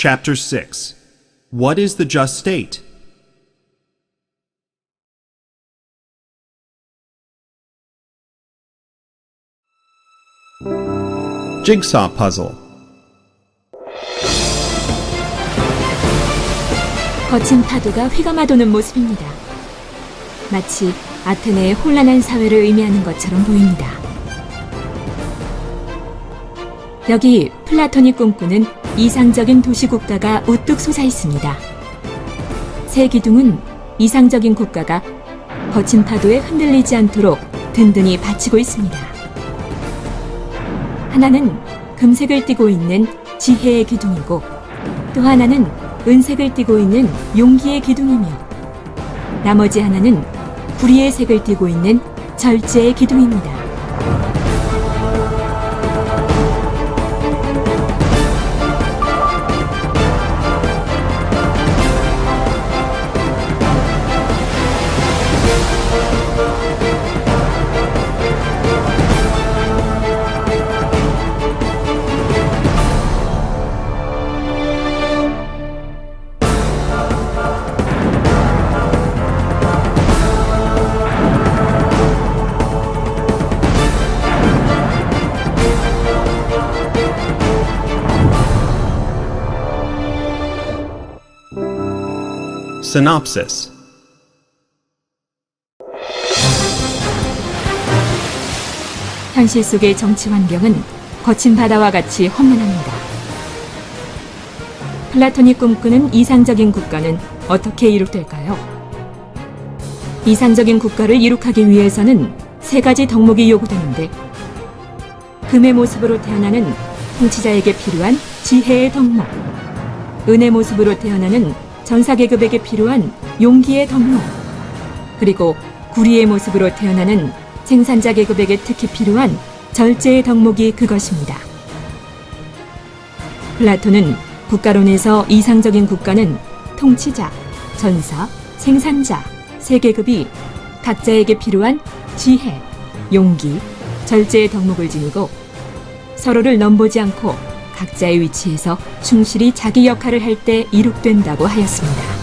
Chapter 6 What is the just state? Jigsaw puzzle. 거친 파도가 휘감아도는 모습입니다. 마치 아테네의 혼란한 사회를 의미하는 것처럼 보입니다. 여기 플라톤이 꿈꾸는 이상적인 도시국가가 우뚝 솟아 있습니다. 새 기둥은 이상적인 국가가 거친 파도에 흔들리지 않도록 든든히 받치고 있습니다. 하나는 금색을 띠고 있는 지혜의 기둥이고 또 하나는 은색을 띠고 있는 용기의 기둥이며 나머지 하나는 구리의 색을 띠고 있는 절제의 기둥입니다. Synopsis 현실 속의 정치 환경은 거친 바다와 같이 험난합니다. 플라톤이 꿈꾸는 이상적인 국가는 어떻게 이룩될까요? 이상적인 국가를 이룩하기 위해서는 세 가지 덕목이 요구되는데 금의 모습으로 태어나는 통치자에게 필요한 지혜의 덕목, 은의 모습으로 태어나는 전사 계급에게 필요한 용기의 덕목, 그리고 구리의 모습으로 태어나는 생산자 계급에게 특히 필요한 절제의 덕목이 그것입니다. 플라톤은 국가론에서 이상적인 국가는 통치자, 전사, 생산자, 세 계급이 각자에게 필요한 지혜, 용기, 절제의 덕목을 지니고 서로를 넘보지 않고 각자의 위치에서 충실히 자기 역할을 할 때 이룩된다고 하였습니다.